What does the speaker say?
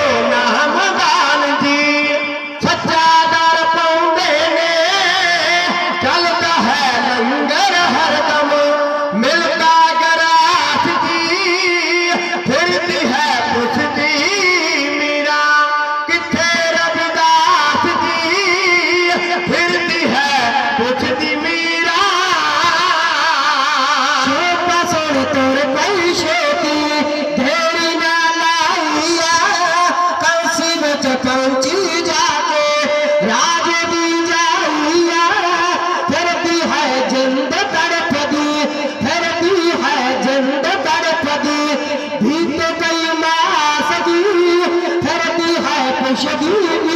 no, no. পয়সা দিয়ে